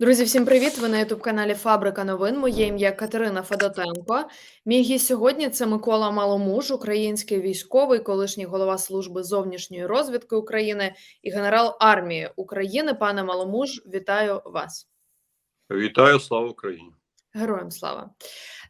Друзі, всім привіт! Ви на ютуб-каналі Фабрика новин. Моє ім'я Катерина Федотенко. Мій гість сьогодні це Микола Маломуж, український військовий, колишній голова служби зовнішньої розвідки України і генерал армії України. Пане Маломуж, вітаю вас. Вітаю, слава Україні! Героям слава.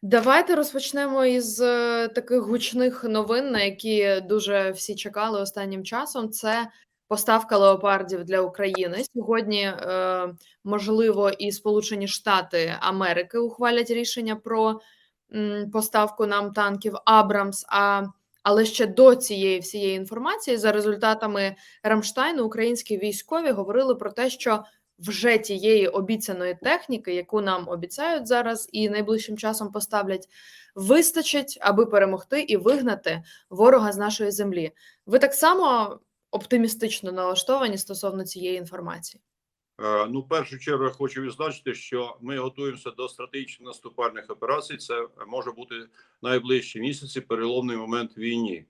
Давайте розпочнемо із е, таких гучних новин, на які дуже всі чекали останнім часом. Це поставка леопардів для України. Сьогодні, е, можливо, і Сполучені Штати Америки ухвалять рішення про поставку нам танків Абрамс. А але ще до цієї всієї інформації, за результатами Рамштайну, українські військові говорили про те, що вже тієї обіцяної техніки, яку нам обіцяють зараз, і найближчим часом поставлять, вистачить, аби перемогти і вигнати ворога з нашої землі. Ви так само оптимістично налаштовані стосовно цієї інформації. Е, Ну, в першу чергу я хочу відзначити, що ми готуємося до стратегічних наступальних операцій. Це може бути найближчі місяці, переломний момент війні,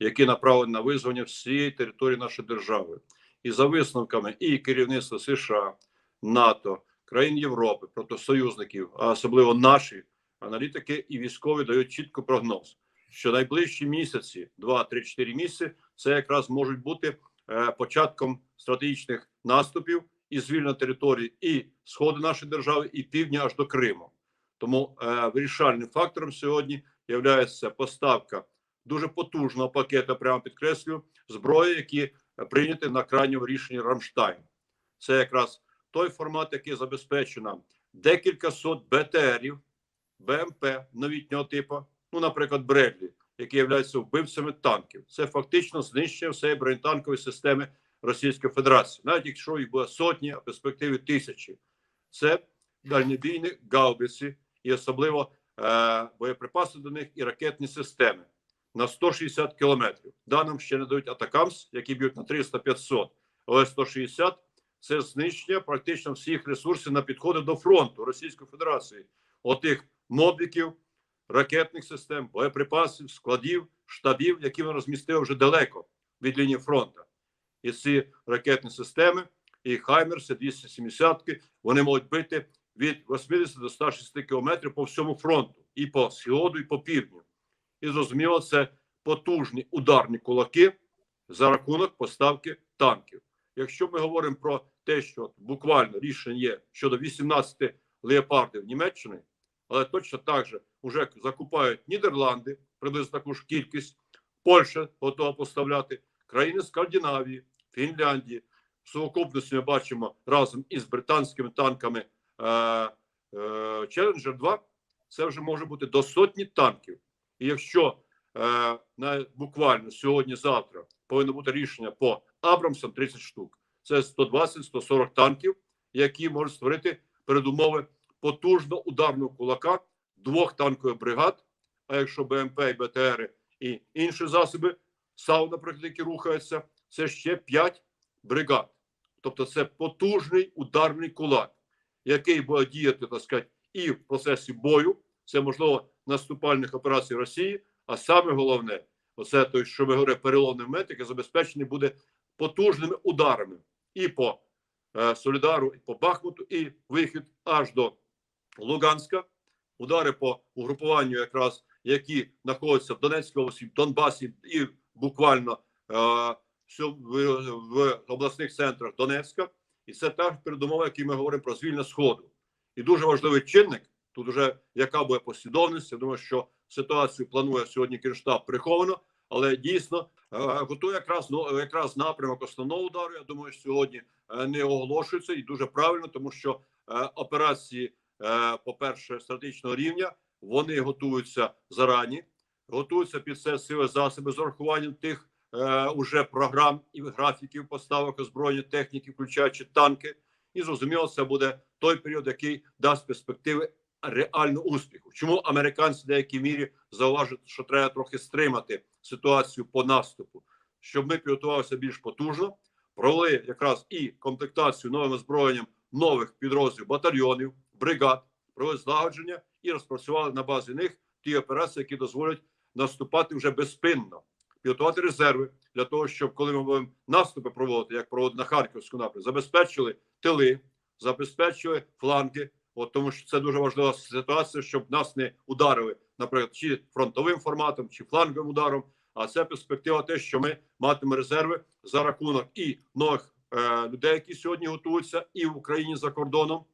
який направлений на визволення всієї території нашої держави. І за висновками і керівництва США, НАТО, країн Європи, проти союзників, а особливо наші аналітики і військові дають чітко прогноз, що найближчі місяці, 2-3-4 місяці, це якраз можуть бути е, початком стратегічних наступів і звільнення території і сходу нашої держави, і півдня аж до Криму. Тому е, вирішальним фактором сьогодні є поставка дуже потужного пакету, прямо підкреслюю, зброї, які прийняті на крайньому рішенні Рамштайн. Це якраз той формат, який забезпечує нам декілька сот БТРів, БМП новітнього типу, ну, наприклад, Бредлі, які являються вбивцями танків. Це фактично знищення всієї бронетанкової системи Російської Федерації, навіть якщо їх буде сотні, а перспективи тисячі. Це дальнобійні гаубиці і особливо е, боєприпаси до них і ракетні системи на 160 кілометрів. Да, нам ще не дають атакамс, які б'ють на 300-500, але 160 – це знищення практично всіх ресурсів на підходи до фронту Російської Федерації, отих мобіків, ракетних систем, боєприпасів, складів, штабів, які ми розмістили вже далеко від лінії фронту. І ці ракетні системи, і Хаймерси, 270 вони можуть бити від 80 до 160 кілометрів по всьому фронту, і по сходу, і по півдню. І зрозуміло, це потужні ударні кулаки за рахунок поставки танків. Якщо ми говоримо про те, що буквально рішення є щодо 18 леопардів Німеччини, але точно так же вже закупають Нідерланди, приблизно таку ж кількість, Польща готова поставляти, країни Скандинавії, Фінляндії. В сукупності ми бачимо разом із британськими танками е, е, Challenger 2 це вже може бути до сотні танків. І якщо е, на буквально сьогодні-завтра повинно бути рішення по Абрамсам 30 штук, це 120-140 танків, які можуть створити передумови потужно ударного кулака двох танкових бригад. А якщо БМП і БТР і інші засоби САУ, наприклад, які рухаються, це ще 5 бригад. Тобто це потужний ударний кулак, який буде діяти, так сказати, і в процесі бою. Це можливо наступальних операцій Росії. А саме головне, оце той, що ми говоримо, переломний момент, який забезпечений буде потужними ударами і по е, Солідару, і по Бахмуту, і вихід аж до Луганська, удари по угрупуванню, якраз які знаходяться в Донецькій області, в Донбасі і буквально е, в, в обласних центрах Донецька, і це теж передумова, які ми говоримо про звільнення сходу, і дуже важливий чинник. Тут вже яка буде послідовність. Я думаю, що ситуацію планує сьогодні Кирштаб приховано, але дійсно е, готує якраз ну, якраз напрямок основного удару. Я думаю, сьогодні е, не оголошується і дуже правильно, тому що е, операції, по перше, стратегічного рівня вони готуються зарані, готуються під це сили засоби з урахуванням тих уже програм і графіків поставок озброєння техніки, включаючи танки. І зрозуміло, це буде той період, який дасть перспективи реальну успіху. Чому американці в деякій мірі зауважують, що треба трохи стримати ситуацію по наступу, щоб ми підготувалися більш потужно, провели якраз і комплектацію новим озброєнням нових підрозділів батальйонів, бригад, провели злагодження і розпрацювали на базі них ті операції, які дозволять наступати вже безспинно, підготувати резерви для того, щоб коли ми будемо наступи проводити, як проводити на Харківську напрямку, забезпечили тили, забезпечили фланги. От тому що це дуже важлива ситуація, щоб нас не ударили, наприклад, чи фронтовим форматом, чи фланговим ударом. А це перспектива, те, що ми матимемо резерви за рахунок і нових е, людей, які сьогодні готуються, і в Україні за кордоном.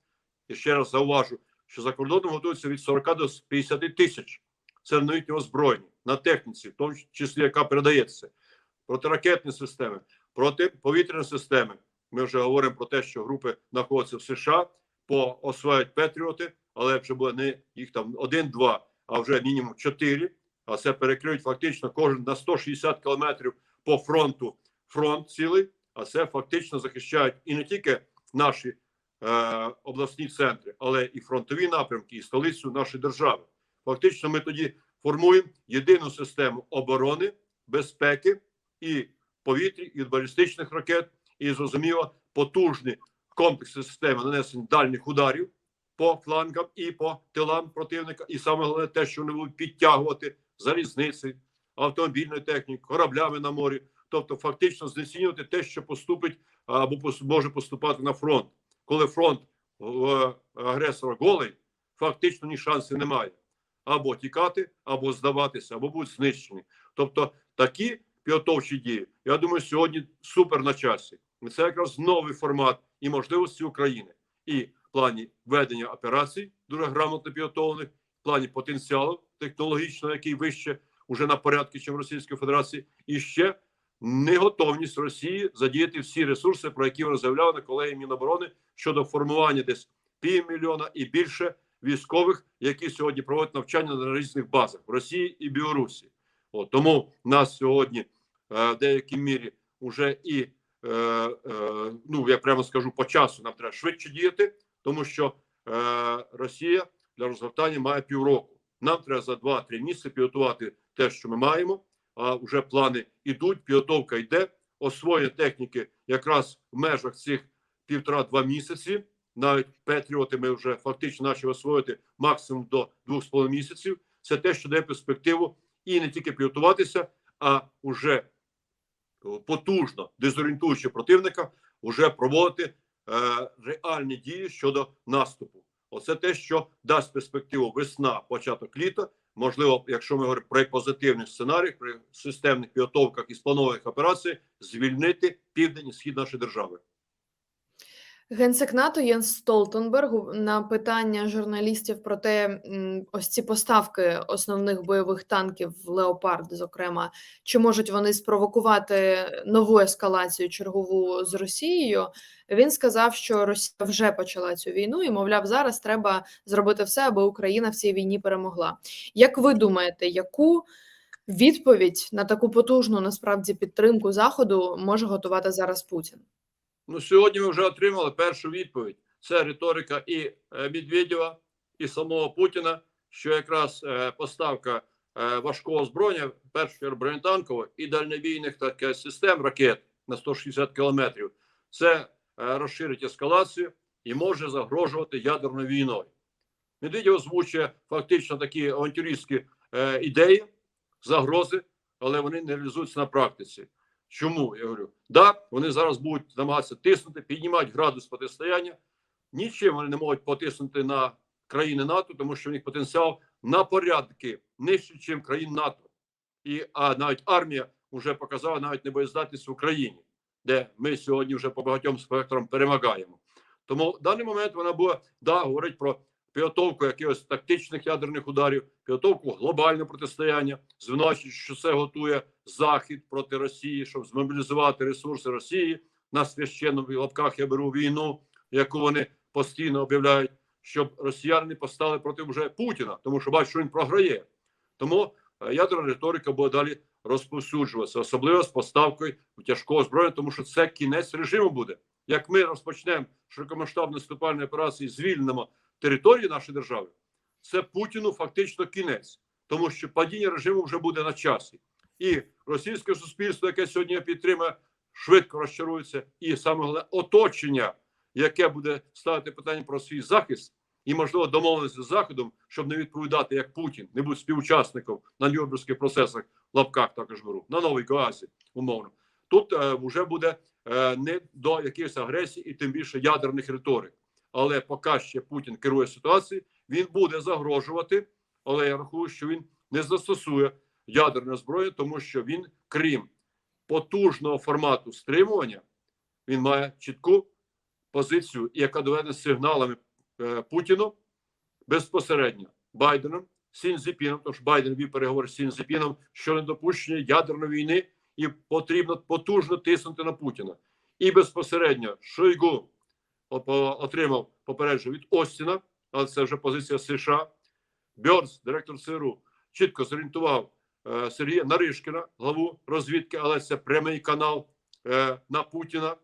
І ще раз зауважу, що за кордоном готуються від 40 до 50 тисяч. Це новітнє озброєння на техніці, в тому числі яка передається, протиракетні системи, протиповітряні системи. Ми вже говоримо про те, що групи знаходяться в США, по освають Петріоти, але вже буде не їх там один-два, а вже мінімум чотири. А це перекриють фактично кожен на 160 кілометрів по фронту фронт цілий. А це фактично захищають і не тільки наші е, обласні центри, але і фронтові напрямки, і столицю нашої держави. Фактично, ми тоді формуємо єдину систему оборони, безпеки і повітрі, і балістичних ракет, і зрозуміло потужні комплекси системи нанесення дальніх ударів по флангам і по тилам противника. І саме головне те, що вони будуть підтягувати залізниці, автомобільної техніки, кораблями на морі, тобто фактично знецінювати те, що поступить або може поступати на фронт. Коли фронт агресора голий, фактично ні шансів немає. Або тікати, або здаватися, або будуть знищені. Тобто такі підготовчі дії, я думаю, сьогодні супер на часі. Це якраз новий формат і можливості України. І в плані ведення операцій, дуже грамотно підготовлених, в плані потенціалу технологічного, який вище уже на порядку, ніж Російської Федерації, і ще неготовність Росії задіяти всі ресурси, про які вона заявляла на колегії Міноборони щодо формування десь півмільйона і більше військових, які сьогодні проводять навчання на різних базах в Росії і Білорусі. От, тому нас сьогодні е, в деякій мірі вже і е, е, ну я прямо скажу по часу, нам треба швидше діяти, тому що е, Росія для розгортання має півроку. Нам треба за 2-3 місяці підготувати те, що ми маємо. А вже плани йдуть, підготовка йде. Освоєння техніки якраз в межах цих півтора-два місяці. Навіть Петріоти ми вже фактично почали освоїти максимум до двох з половиною місяців. Це те, що дає перспективу і не тільки підготуватися, а вже е, потужно дезорієнтуючи противника, вже проводити е, реальні дії щодо наступу. Оце те, що дасть перспективу весна, початок літа. Можливо, якщо ми говоримо про позитивних сценаріях, при системних підготовках і спланових операцій, звільнити південь і схід нашої держави. Генсек НАТО Єнс Столтенберг на питання журналістів про те, ось ці поставки основних бойових танків Леопард, зокрема, чи можуть вони спровокувати нову ескалацію чергову з Росією. Він сказав, що Росія вже почала цю війну, і мовляв, зараз треба зробити все, аби Україна в цій війні перемогла. Як ви думаєте, яку відповідь на таку потужну насправді підтримку Заходу може готувати зараз Путін? Ну, сьогодні ми вже отримали першу відповідь. Це риторика і е, Медведєва, і самого Путіна, що якраз е, поставка е, важкого озброєння, в першу бронетанкового і дальнобійних таких систем ракет на 160 кілометрів, це розширить ескалацію і може загрожувати ядерною війною. Медведєв озвучує фактично такі авантюристські ідеї, загрози, але вони не реалізуються на практиці. Чому я говорю? Да, вони зараз будуть намагатися тиснути, піднімати градус протистояння. Нічим вони не можуть потиснути на країни НАТО, тому що в них потенціал на порядки нижче, ніж країн НАТО. І а навіть армія вже показала навіть небоєздатність в Україні, де ми сьогодні вже по багатьом спектрам перемагаємо. Тому в даний момент вона буде да, говорить про підготовку якихось тактичних ядерних ударів, підготовку глобального протистояння, звинувачуючи, що це готує Захід проти Росії, щоб змобілізувати ресурси Росії на священну в лапках я беру війну, яку вони постійно об'являють, щоб росіяни постали проти вже Путіна, тому що бачать, що він програє. Тому е, ядерна риторика буде далі розповсюджуватися, особливо з поставкою тяжкого зброї, тому що це кінець режиму буде. Як ми розпочнемо широкомасштабні наступальні операції, звільнимо території нашої держави, це Путіну фактично кінець, тому що падіння режиму вже буде на часі. І російське суспільство, яке сьогодні підтримує, швидко розчарується, і саме головне оточення, яке буде ставити питання про свій захист, і можливо домовленості з заходом, щоб не відповідати як Путін, не бути співучасником на Нюрнберзьких процесах в лапках також беру на новій Гоазі, умовно. Тут е, вже буде е, не до якихось агресій і тим більше ядерних риторик. Але поки ще Путін керує ситуацією, він буде загрожувати. Але я рахую, що він не застосує ядерної зброї, тому що він, крім потужного формату стримування, він має чітку позицію, яка доведена сигналами е, Путіну безпосередньо Байденом, Сінзіпіном, тож Байден вів переговори з Сінзіпіном щодо недопущення ядерної війни, і потрібно потужно тиснути на Путіна. І безпосередньо Шойгу отримав попередження від Остіна, але це вже позиція США. Бьорс, директор ЦРУ, чітко зорієнтував е, Сергія Наришкіна, главу розвідки, але це прямий канал е, на Путіна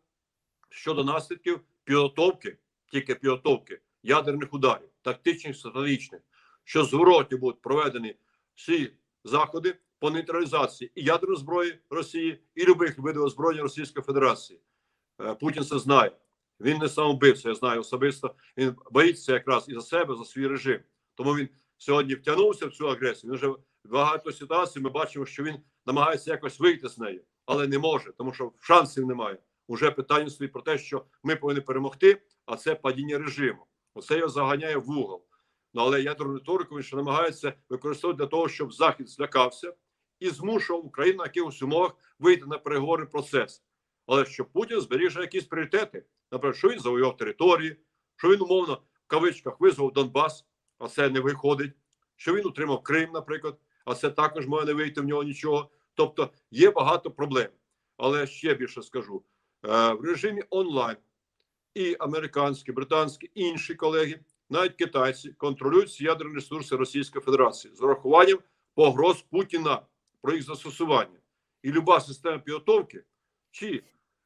щодо наслідків підготовки, тільки підготовки ядерних ударів, тактичних, стратегічних, що зворотні будуть проведені всі заходи по нейтралізації і ядерної зброї Росії, і любих видів озброєння Російської Федерації. Е, Путін це знає. Він не самовбивця, я знаю особисто. Він боїться якраз і за себе, за свій режим. Тому він сьогодні втягнувся в цю агресію. Він вже багато ситуацій. Ми бачимо, що він намагається якось вийти з неї, але не може, тому що шансів немає. Уже питання стоїть про те, що ми повинні перемогти, а це падіння режиму. Оце його заганяє в угол. Ну але ядерну риторику він ще намагається використовувати для того, щоб Захід злякався і змушував Україну на якихось умовах вийти на переговорний процес. Але щоб Путін зберіг якісь пріоритети, наприклад, що він завоював території, що він умовно в кавичках визвав Донбас, а це не виходить. Що він утримав Крим, наприклад, а це також має не вийти в нього нічого. Тобто є багато проблем. Але ще більше скажу: Е, в режимі онлайн і американські, британські, інші колеги, навіть китайці, контролюють ядерні ресурси Російської Федерації з урахуванням погроз Путіна про їх застосування. І люба система підготовки, чи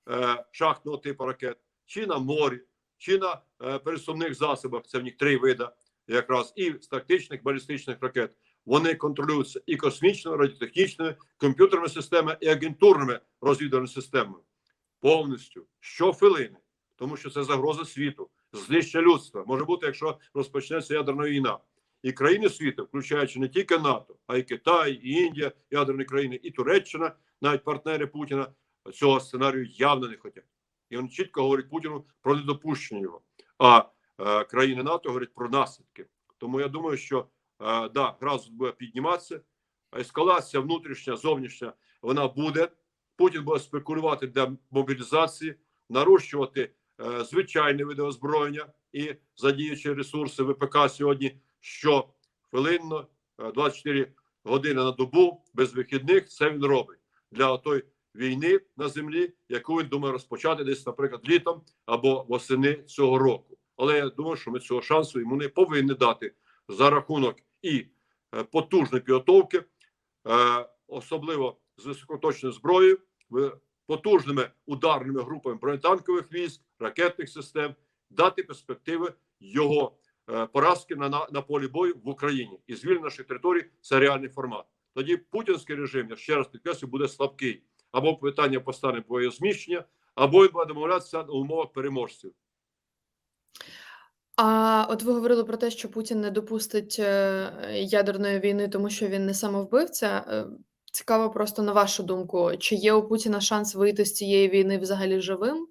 е, шахтного типу ракет, чи на морі, чи на е, пересувних засобах, це в них три вида, якраз і з тактичних балістичних ракет. Вони контролюються і космічними, радіотехнічними, комп'ютерними системами, і агентурними розвідувальними системами. Повністю щохвилини, тому що це загроза світу, знищення людства. Може бути, якщо розпочнеться ядерна війна. І країни світу, включаючи не тільки НАТО, а й Китай, і Індія, ядерні країни, і Туреччина, навіть партнери Путіна цього сценарію явно не хочуть. І він чітко говорить Путіну про недопущення його. А е, країни НАТО говорять про наслідки. Тому я думаю, що е, да, градус буде підніматися, ескалація внутрішня, зовнішня, вона буде. Путін буде спекулювати для мобілізації, нарощувати е, звичайні види озброєння і задіючи ресурси ВПК сьогодні що хвилинно, е, 24 години на добу без вихідних. Це він робить для той війни на землі, яку він думає розпочати десь, наприклад, літом або восени цього року. Але я думаю, що ми цього шансу йому не повинні дати за рахунок і е, потужної підготовки, е, особливо з високоточною зброєю, потужними ударними групами бронетанкових військ, ракетних систем, дати перспективи його е, поразки на, на, на полі бою в Україні і звільнення наших територій це реальний формат. Тоді путінський режим, я ще раз підкреслю, буде слабкий. Або питання постане боєзміщення, або він буде домовлятися на умовах переможців. А от ви говорили про те, що Путін не допустить е, ядерної війни, тому що він не самовбивця. Е, Цікаво просто на вашу думку, чи є у Путіна шанс вийти з цієї війни взагалі живим?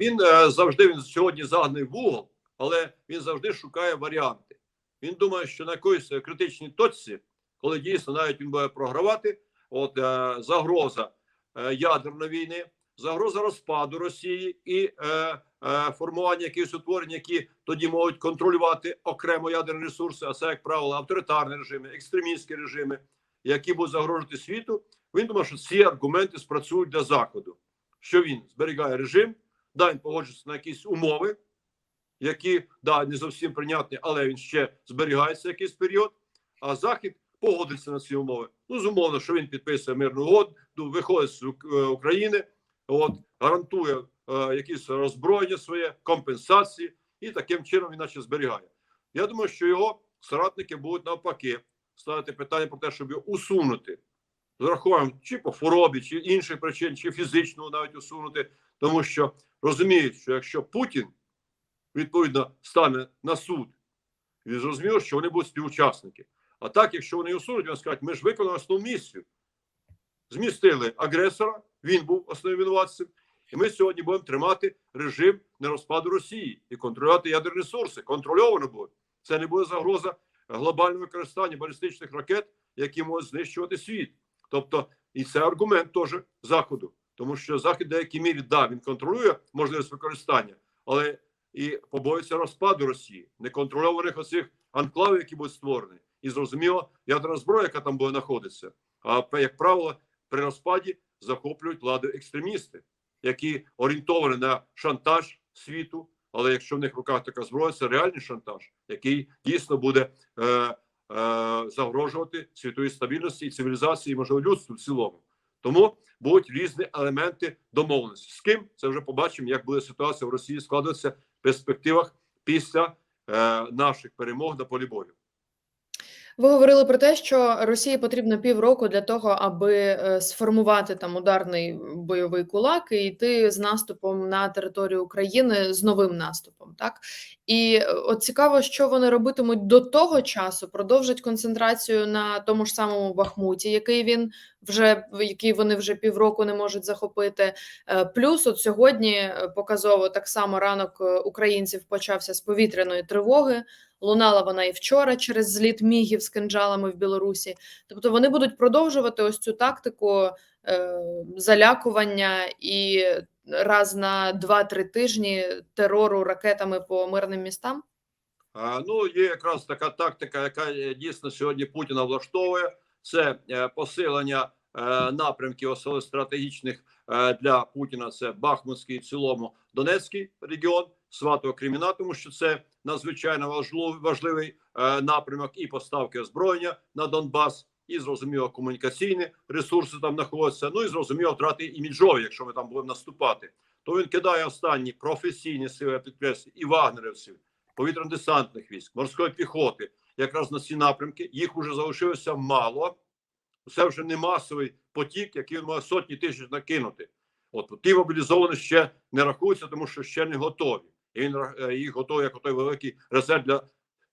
Він е, завжди він сьогодні загнаний в угол, але він завжди шукає варіанти. Він думає, що на якоїсь критичній точці, коли дійсно навіть він буде програвати, от е, загроза е, ядерної війни, загроза розпаду Росії і е, е, формування якихось утворень, які тоді можуть контролювати окремо ядерні ресурси, а це, як правило, авторитарні режими, екстремістські режими, які будуть загрожувати світу. Він думає, що ці аргументи спрацюють для заходу, що він зберігає режим. Да, він погоджується на якісь умови, які да, не зовсім прийнятні, але він ще зберігається якийсь період. А Захід погодиться на ці умови. Ну, зумовно, що він підписує мирну угоду, виходить з е, України, от гарантує е, якісь роззброєння своє, компенсації, і таким чином він наче зберігає. Я думаю, що його соратники будуть навпаки ставити питання про те, щоб його усунути. З урахуванням чи по хворобі, чи інших причин, чи фізично навіть усунути, тому що розуміють, що якщо Путін відповідно стане на суд, він зрозуміло, що вони будуть співучасники. А так, якщо вони усунуть, вони скажуть, ми ж виконали основну місію. Змістили агресора, він був основним винуватцем, І ми сьогодні будемо тримати режим нерозпаду Росії і контролювати ядерні ресурси. Контрольовано буде. Це не буде загроза глобального використання балістичних ракет, які можуть знищувати світ. Тобто, і це аргумент теж заходу, тому що захід в деякій мірі да він контролює можливість використання, але і побоюється розпаду Росії, неконтрольованих оцих анклавів, які будуть створені, і зрозуміло, ядерна зброя, яка там буде знаходитися. А як правило, при розпаді захоплюють владу екстремісти, які орієнтовані на шантаж світу. Але якщо в них в руках така зброя, це реальний шантаж, який дійсно буде е, е, загрожувати світовій стабільності і цивілізації, і, можливо, людству в цілому. Тому будуть різні елементи домовленості. З ким це вже побачимо, як буде ситуація в Росії складатися в перспективах після е, наших перемог на полі бою. Ви говорили про те, що Росії потрібно півроку для того, аби е, сформувати там ударний бойовий кулак і йти з наступом на територію України з новим наступом. Так і е, от цікаво, що вони робитимуть до того часу, продовжать концентрацію на тому ж самому Бахмуті, який він вже який вони вже півроку не можуть захопити. Е, Плюс, от сьогодні е, показово так само ранок е, українців почався з повітряної тривоги. Лунала вона і вчора через зліт мігів з кинджалами в Білорусі. Тобто вони будуть продовжувати ось цю тактику залякування і раз на 2-3 тижні терору ракетами по мирним містам. Ну, є якраз така тактика, яка дійсно сьогодні Путіна влаштовує. Це е, посилення е, напрямків, особливо стратегічних е, для Путіна. Це Бахмутський, в цілому Донецький регіон, Сватого Креміна, тому що це надзвичайно важливий, напрямок і поставки озброєння на Донбас, і зрозуміло комунікаційні ресурси там знаходяться. Ну і зрозуміло втрати іміджові, якщо ми там будемо наступати. То він кидає останні професійні сили підкреслю, і вагнерівців, повітряно-десантних військ, морської піхоти, якраз на ці напрямки. Їх уже залишилося мало. Це вже не масовий потік, який він може сотні тисяч накинути. От ті мобілізовані ще не рахуються, тому що ще не готові. І він е, їх готовий як той великий резерв для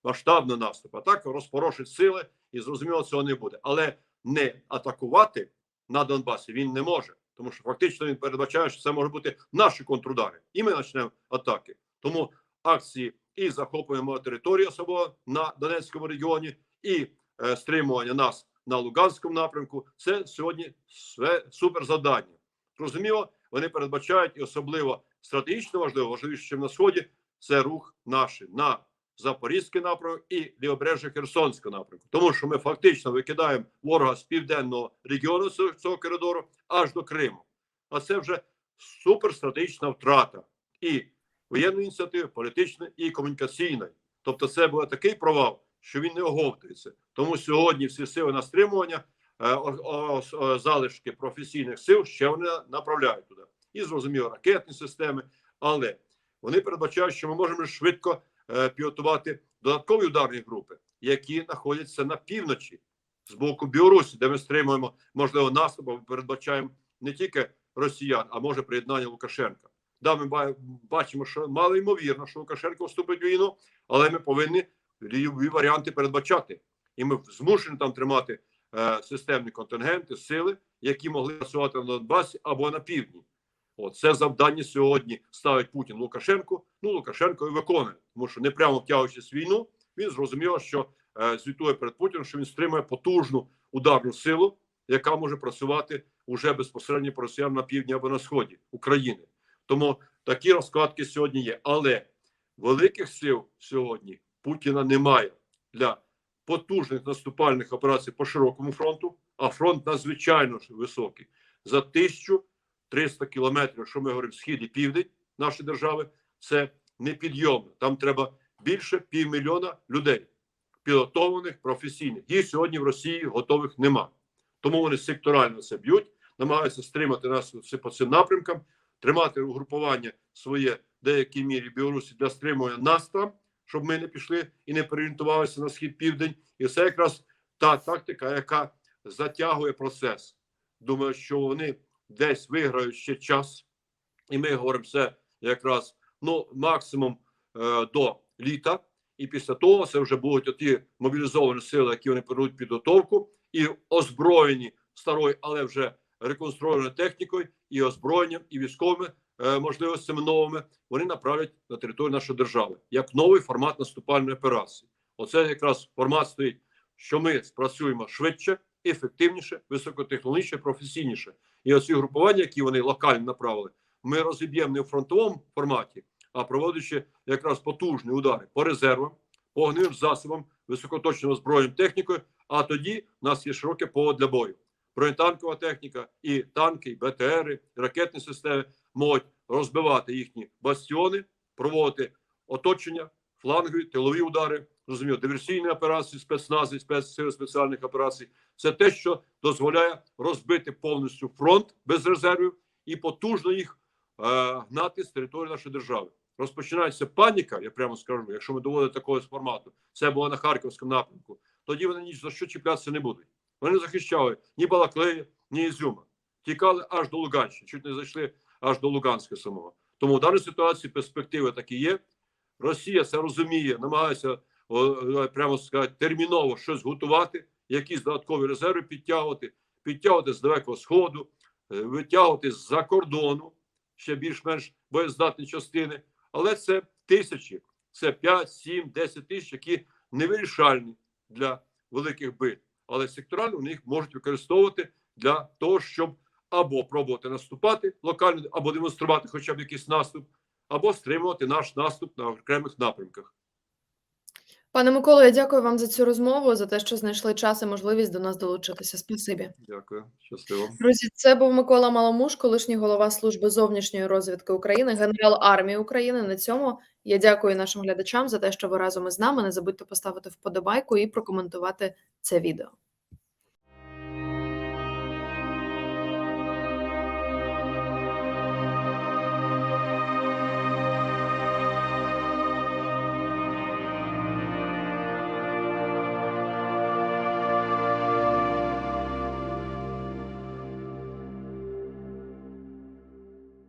масштабного наступу. А так розпорошить сили і зрозуміло, цього не буде. Але не атакувати на Донбасі він не може, тому що фактично він передбачає, що це може бути наші контрудари, і ми почнемо атаки. Тому акції і захоплюємо територію особливо на Донецькому регіоні, і е, стримування нас на Луганському напрямку. Це сьогодні все супер. Розуміло, вони передбачають і особливо стратегічно важливо, важливіше, ніж на сході, це рух наш на Запорізький напрямок і лівобережжя Херсонського напрямку, тому що ми фактично викидаємо ворога з південного регіону цього, цього коридору аж до Криму. А це вже суперстратегічна втрата і воєнної ініціативи, політичної і комунікаційної. Тобто, це був такий провал, що він не оговтується. Тому сьогодні всі сили на стримування, е, залишки професійних сил ще вони направляють туди. І зрозуміло, ракетні системи, але вони передбачають, що ми можемо швидко е, підготувати додаткові ударні групи, які знаходяться на півночі з боку Білорусі, де ми стримуємо можливо наступ, або передбачаємо не тільки росіян, а може приєднання Лукашенка. Да, ми бачимо, що мало ймовірно, що Лукашенко вступить в війну, але ми повинні любі варіанти передбачати, і ми змушені там тримати е, системні контингенти, сили, які могли працювати на Донбасі або на півдні. От це завдання сьогодні ставить Путін Лукашенку. Ну Лукашенко і виконує, тому що не прямо втягуючись в війну, він зрозуміло, що е, звітує перед Путіним, що він стримує потужну ударну силу, яка може працювати уже безпосередньо по росіянам на півдні або на сході України. Тому такі розкладки сьогодні є. Але великих сил сьогодні Путіна немає для потужних наступальних операцій по широкому фронту, а фронт надзвичайно високий за 1300 кілометрів, якщо ми говоримо схід і південь нашої держави, це непідйомно. Там треба більше півмільйона людей, підготовлених, професійних. Їх сьогодні в Росії готових нема. Тому вони секторально це б'ють, намагаються стримати нас по цим напрямкам, тримати угрупування своє деякій мірі Білорусі для стримування нас там, щоб ми не пішли і не переорієнтувалися на схід південь. І це якраз та тактика, яка затягує процес. Думаю, що вони десь виграють ще час, і ми говоримо це якраз ну максимум е, до літа. І після того це вже будуть оті мобілізовані сили, які вони беруть підготовку, і озброєні старою, але вже реконструйованою технікою, і озброєнням, і військовими е, можливостями новими, вони направлять на територію нашої держави як новий формат наступальної операції. Оце якраз формат стоїть, що ми спрацюємо швидше, ефективніше, високотехнологічніше, професійніше. І оці групування, які вони локально направили, ми розіб'ємо не в фронтовому форматі, а проводячи якраз потужні удари по резервам, по огневим засобам, високоточним озброєнням технікою. А тоді в нас є широке поле для бою. Бронетанкова техніка, і танки, і БТРи, і ракетні системи можуть розбивати їхні бастіони, проводити оточення, флангові, тилові удари, розумію, диверсійні операції, спецнази, спецсили спеціальних операцій. Це те, що дозволяє розбити повністю фронт без резервів і потужно їх е, гнати з території нашої держави. Розпочинається паніка, я прямо скажу, якщо ми доводимо такого формату, це було на Харківському напрямку, тоді вони ні за що чіплятися не будуть. Вони захищали ні Балаклеї, ні Ізюма. Тікали аж до Луганщини, чуть не зайшли аж до Луганська самого. Тому в даній ситуації перспективи такі є. Росія це розуміє, намагається прямо сказати, терміново щось готувати, якісь додаткові резерви підтягувати, підтягувати з далекого сходу, е, витягувати з-за кордону ще більш-менш боєздатні частини. Але це тисячі, це 5, 7, 10 тисяч, які невирішальні для великих битв. Але секторально вони їх можуть використовувати для того, щоб або пробувати наступати локально, або демонструвати хоча б якийсь наступ, або стримувати наш наступ на окремих напрямках. Пане Миколо, я дякую вам за цю розмову, за те, що знайшли час і можливість до нас долучитися. Спасибі. Дякую, щасливо. Друзі, це був Микола Маломуш, колишній голова служби зовнішньої розвідки України, генерал армії України. На цьому я дякую нашим глядачам за те, що ви разом із нами. Не забудьте поставити вподобайку і прокоментувати це відео.